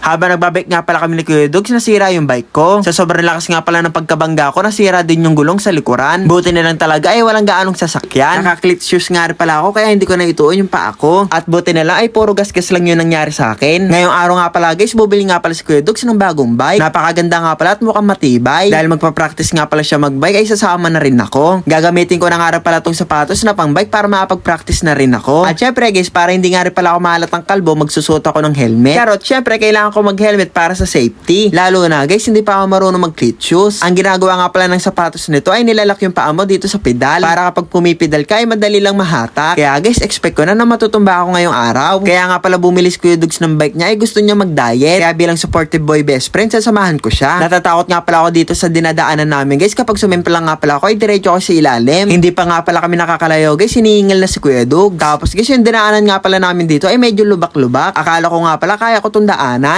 Habang nagbabike nga pala kami ni Kuya Dogs, nasira yung bike ko. Sa sobrang lakas nga pala ng pagkabangga ko, nasira din yung gulong sa likuran. Buti na lang talaga ay walang gaanong sasakyan. Naka-clit shoes nga rin pala ako kaya hindi ko na ituon yung paa ko. At buti na lang ay puro gasgas lang yun nangyari sa akin. Ngayong araw nga pala guys, bubili nga pala si Kuya Dogs ng bagong bike. Napakaganda nga pala at mukhang matibay. Dahil magpa-practice nga pala siya magbike ay sasama na rin ako. Gagamitin ko na nga rin pala tong sapatos na pang bike para makapag-practice na rin ako. At syempre guys, para hindi nga rin pala ako mahalat ng kalbo, magsusuot ako ng helmet. Pero syempre, kailangan ko mag-helmet para sa safety. Lalo na guys, hindi pa ako marunong mag-cleat shoes. Ang ginagawa nga pala ng sapatos nito ay nilalak yung paa mo dito sa pedal. Para kapag pumipidal ka ay madali lang mahatak. Kaya guys, expect ko na na matutumba ako ngayong araw. Kaya nga pala bumili si Kuya Dugs ng bike niya ay gusto niya mag-diet. Kaya bilang supportive boy best friend, sasamahan ko siya. Natatakot nga pala ako dito sa dinadaanan namin guys. Kapag sumimpla nga pala ako ay diretso ako sa ilalim. Hindi pa nga pala kami nakakalayo guys, hinihingal na si Kuya Dug. Tapos guys, yung dinaanan nga pala namin dito ay medyo lubak-lubak. Akala ko nga pala kaya ko tong.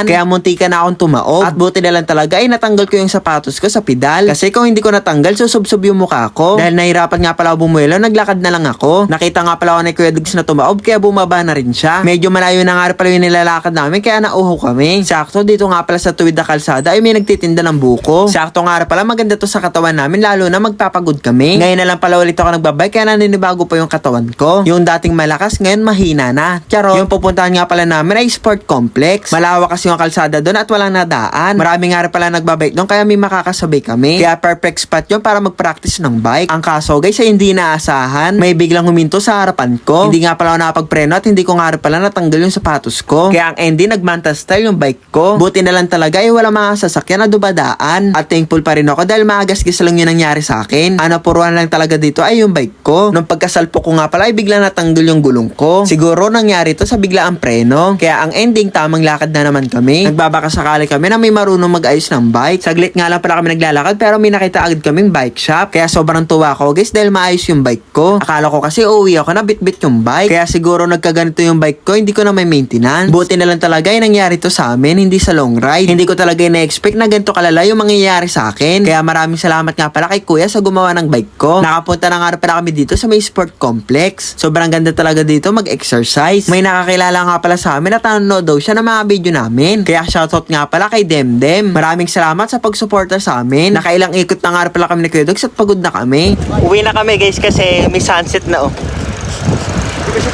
Kaya munti ka na akong tumaob. At buti na lang talaga ay natanggal ko yung sapatos ko sa pedal. Kasi kung hindi ko natanggal, susubsob yung mukha ko. Dahil nahirapan nga pala ako bumuelo, naglakad na lang ako. Nakita nga pala ako ni Kuya Dugs na tumaob, kaya bumaba na rin siya. Medyo malayo na nga pala yung nilalakad namin, kaya nauho kami. Sakto, dito nga pala sa tuwid na kalsada ay may nagtitinda ng buko. Sakto nga pala maganda to sa katawan namin, lalo na magpapagod kami. Ngayon na lang pala ulit ako nagbabike, kaya naninibago pa yung katawan ko. Yung dating malakas, ngayon mahina na. Charo, yung pupuntahan nga pala namin ay sport complex. Malawak kasi yung kalsada doon at walang nadaan. Marami nga rin pala nagbabike doon, kaya may makakasabay kami. Kaya perfect spot yun para mag-practice ng bike. Ang kaso guys ay hindi naasahan. May biglang huminto sa harapan ko. Hindi nga pala ako nakapagpreno at hindi ko nga rin pala natanggal yung sapatos ko. Kaya ang ending nagmanta style yung bike ko. Buti na lang talaga ay wala mga sasakyan na dubadaan. At thankful pa rin ako dahil magasgas lang yung nangyari sa akin. Ano puruan lang talaga dito ay yung bike ko. Nung pagkasalpo ko nga pala ay bigla natanggal yung gulong ko. Siguro nangyari to sa biglaang preno. Kaya ang ending tamang lakad na naman kami. Nagbabaka sakali kami na may marunong mag-ayos ng bike. Saglit nga lang pala kami naglalakad pero may nakita agad kaming bike shop. Kaya sobrang tuwa ko guys dahil maayos yung bike ko. Akala ko kasi uuwi ako na bit-bit yung bike. Kaya siguro nagkaganito yung bike ko hindi ko na may maintenance. Buti na lang talaga ay nangyari to sa amin hindi sa long ride. Hindi ko talaga na-expect na ganito kalala yung mangyayari sa akin. Kaya maraming salamat nga pala kay kuya sa gumawa ng bike ko. Nakapunta na nga pala kami dito sa may sport complex. Sobrang ganda talaga dito mag-exercise. May nakakilala nga pala sa amin at nanonood daw siya ng mga video namin. Kaya shoutout nga pala kay Demdem. Maraming salamat sa pagsuporta sa amin. Nakailang ikot na nga pala kami ni Kuya Dogs at pagod na kami. Uwi na kami guys kasi may sunset na oh.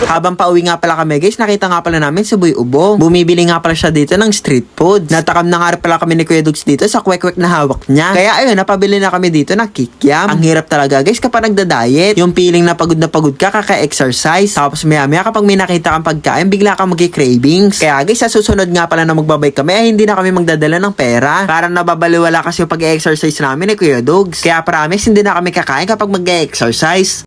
Habang pauwi nga pala kami guys, nakita nga pala namin si Boy Ubo. Bumibili nga pala siya dito ng street food. Natakam na nga pala kami ni Kuya Dugs dito sa kwek-kwek na hawak niya. Kaya ayun, napabili na kami dito ng kikiam. Ang hirap talaga guys kapag nagda-diet. Yung feeling na pagod na pagod ka kaka-exercise. Tapos maya maya kapag may nakita kang pagkain, bigla kang magi-cravings. Kaya guys, sa susunod nga pala na magbabay kami, ay hindi na kami magdadala ng pera. Para nababaliwala kasi yung pag-exercise namin ni Kuya Dugs. Kaya promise, hindi na kami kakain kapag mag-exercise.